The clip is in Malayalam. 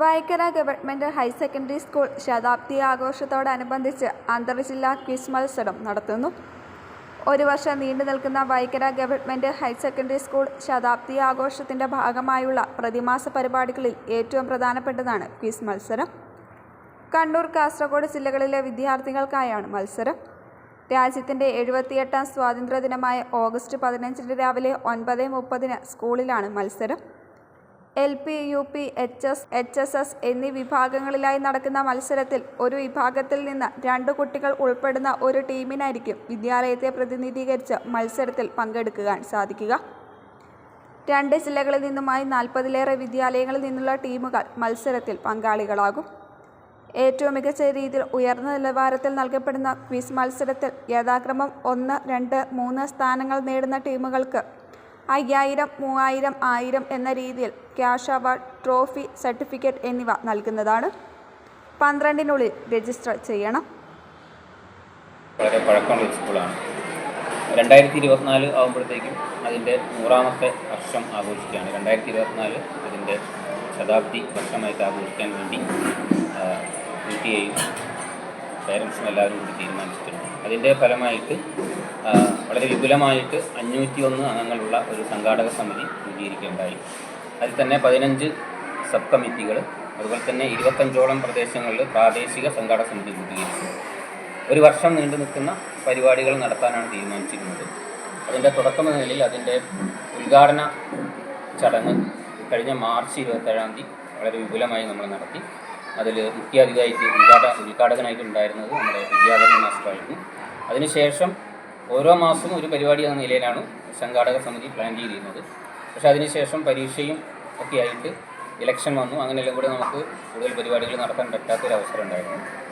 Vaikkara government higher secondary school ശതാബ്ദി ആഘോഷത്തോടനുബന്ധിച്ച് അന്തർജില്ലാ ക്വിസ് മത്സരം നടത്തുന്നു. ഒരു വർഷം നീണ്ടു നിൽക്കുന്ന Vaikkara government higher secondary school ശതാബ്ദി ആഘോഷത്തിന്റെ ഭാഗമായുള്ള പ്രതിമാസ പരിപാടികളിൽ ഏറ്റവും പ്രധാനപ്പെട്ടതാണ് ക്വിസ് മത്സരം. കണ്ണൂർ കാസർഗോഡ് ജില്ലകളിലെ വിദ്യാർത്ഥികൾക്കായാണ് മത്സരം. രാജ്യത്തിന്റെ എഴുപത്തിയെട്ടാം സ്വാതന്ത്ര്യദിനമായ ഓഗസ്റ്റ് പതിനഞ്ചിന് രാവിലെ ഒൻപത് മുപ്പതിന് സ്കൂളിലാണ് മത്സരം. L P U P H S H S S എന്നീ വിഭാഗങ്ങളിലായി നടക്കുന്ന മത്സരത്തിൽ ഒരു വിഭാഗത്തിൽ നിന്ന് രണ്ട് കുട്ടികൾ ഉൾപ്പെടുന്ന ഒരു ടീമിനായിരിക്കും വിദ്യാലയത്തെ പ്രതിനിധീകരിച്ച് മത്സരത്തിൽ പങ്കെടുക്കുവാൻ സാധിക്കുക. രണ്ട് ജില്ലകളിൽ നിന്നുമായി നാൽപ്പതിലേറെ വിദ്യാലയങ്ങളിൽ നിന്നുള്ള ടീമുകൾ മത്സരത്തിൽ പങ്കാളികളാകും. ഏറ്റവും മികച്ച രീതിയിൽ ഉയർന്ന നിലവാരത്തിൽ നൽകപ്പെടുന്ന ക്വിസ് മത്സരത്തിൽ യഥാക്രമം ഒന്ന് രണ്ട് മൂന്ന് സ്ഥാനങ്ങൾ നേടുന്ന ടീമുകൾക്ക് അയ്യായിരം മൂവായിരം ആയിരം എന്ന രീതിയിൽ ക്യാഷ് അവാർഡ് ട്രോഫി സർട്ടിഫിക്കറ്റ് എന്നിവ നൽകുന്നതാണ്. പന്ത്രണ്ടിനുള്ളിൽ രജിസ്റ്റർ ചെയ്യണം. വളരെ പഴക്കമുള്ള സ്കൂളാണ് രണ്ടായിരത്തി ഇരുപത്തിനാല് ആകുമ്പോഴത്തേക്കും അതിന്റെ നൂറാമത്തെ വർഷം ആഘോഷിക്കുകയാണ്. രണ്ടായിരത്തി ഇരുപത്തിനാല് അതിന്റെ ശതാബ്ദി വർഷമായിട്ട് ആഘോഷിക്കാൻ വേണ്ടി പി ടി എയും പേരൻസും എല്ലാവരും കൂടി തീരുമാനിച്ചിട്ടുണ്ട്. അതിന്റെ ഫലമായിട്ട് വളരെ വിപുലമായിട്ട് അഞ്ഞൂറ്റി ഒന്ന് അംഗങ്ങളുള്ള ഒരു സംഘാടക സമിതി രൂപീകരിക്കുകയുണ്ടായി അതിൽ തന്നെ പതിനഞ്ച് സബ് കമ്മിറ്റികൾ അതുപോലെ തന്നെ ഇരുപത്തഞ്ചോളം പ്രദേശങ്ങളിൽ പ്രാദേശിക സംഘാടക സമിതി രൂപീകരിച്ചു. ഒരു വർഷം നീണ്ടു നിൽക്കുന്ന പരിപാടികൾ നടത്താനാണ് തീരുമാനിച്ചിരുന്നത്. അതിന്റെ തുടക്കം എന്ന നിലയിൽ അതിന്റെ ഉദ്ഘാടന ചടങ്ങ് കഴിഞ്ഞ മാർച്ച് ഇരുപത്തേഴാം തീയതി വളരെ വിപുലമായി നമ്മൾ നടത്തി. അതിൽ മുഖ്യാതിഥിയായിട്ട് ഉദ്ഘാട ഉദ്ഘാടകനായിട്ടുണ്ടായിരുന്നത് നമ്മുടെ വിദ്യാധരൻ മാസ്റ്ററായിരുന്നു. അതിനുശേഷം ഓരോ മാസവും ഒരു പരിപാടി എന്ന നിലയിലാണ് സംഘാടക സമിതി പ്ലാൻ ചെയ്തിരുന്നത്. പക്ഷെ അതിനുശേഷം പരീക്ഷയും ഒക്കെ ആയിട്ട് ഇലക്ഷൻ വന്നു. അങ്ങനെയെല്ലാം കൂടെ നമുക്ക് കൂടുതൽ പരിപാടികൾ നടത്താൻ പറ്റാത്തൊരവസരം ഉണ്ടായിരുന്നു.